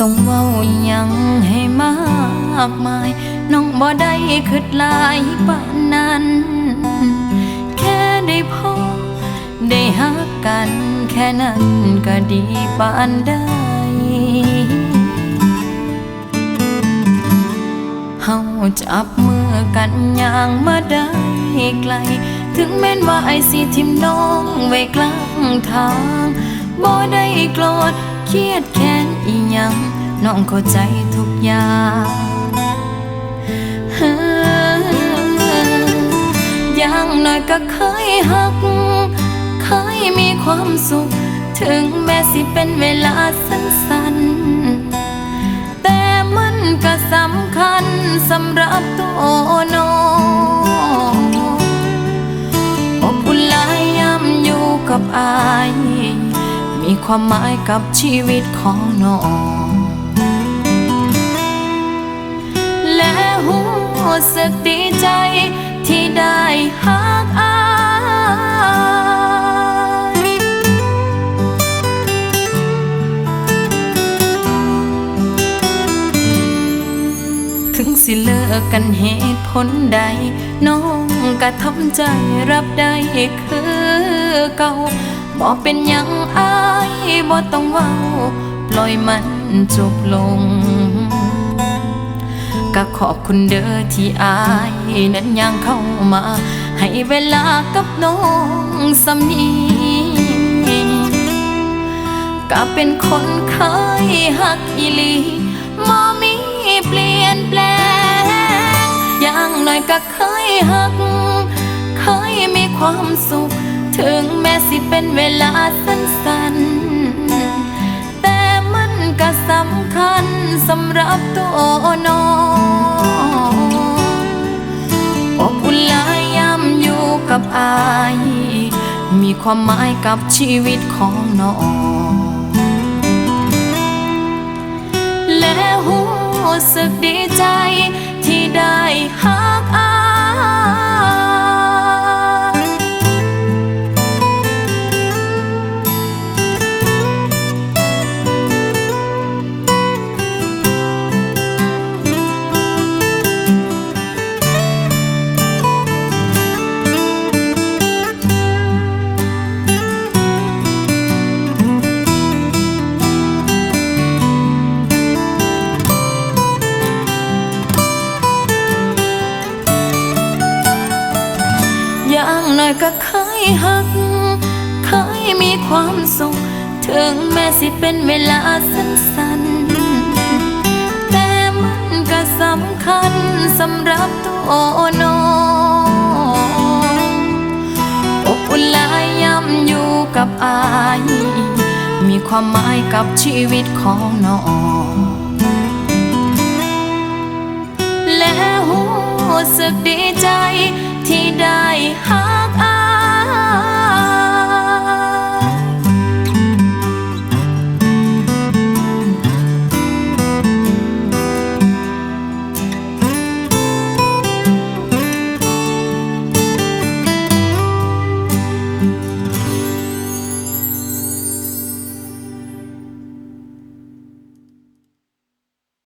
ต้องเว้ายังให้มากมาย น้องบ่ได้คิดหลายปานนั้น แค่ได้พอได้หักกัน แค่นั้นก็ดีปานใดเฮาจับมือกันอย่างมาได้ไกล ถึงแม้นว่าไอสิทิมน้องไว้กลางทางบ่ได้โกรธเครียดแค้น อีหยังน้องเข้าใจทุกอย่างอย่างน้อยก็เคยหัก เคยมีความสุข ถึงแม้สิเป็นเวลาสั้นๆ แต่มันก็สำคัญสำหรับตัวน้องอบอุ่นหลายยามอยู่กับอาย ความหมายกับชีวิตของน้อง และหูสึกดีใจที่ได้หักอายถึงสิเลิกกันเหตุผลใด น้องก็ทำใจรับได้คือเก่า บอกเป็นหยังอายบ่ต้องเว้า ปล่อยมันจบลง ก็ขอบคุณเด้อที่อายนั้นยังเข้ามา ให้เวลากับน้องสำนีก็เป็นคนเคยหักอีหลีบ่มีเปลี่ยนแปลงอย่างน้อยก็เคยหัก เคยมีความสุข ถึงแม้สิเป็นเวลาสั้นๆ แต่มันก็สำคัญสำหรับตัวน้องอบอุ่นลายยามอยู่กับอาย มีความหมายกับชีวิตของน้องและหูสึกดีใจที่ได้หักอาย ก็เคยหัก เคยมีความสุข ถึงแม้สิเป็นเวลาสั้นๆ แต่มันก็สำคัญสำหรับตัวน้องอบอุ่นหลายยามอยู่กับอาย มีความหมายกับชีวิตของน้องและหูสึกดีใจที่ได้หา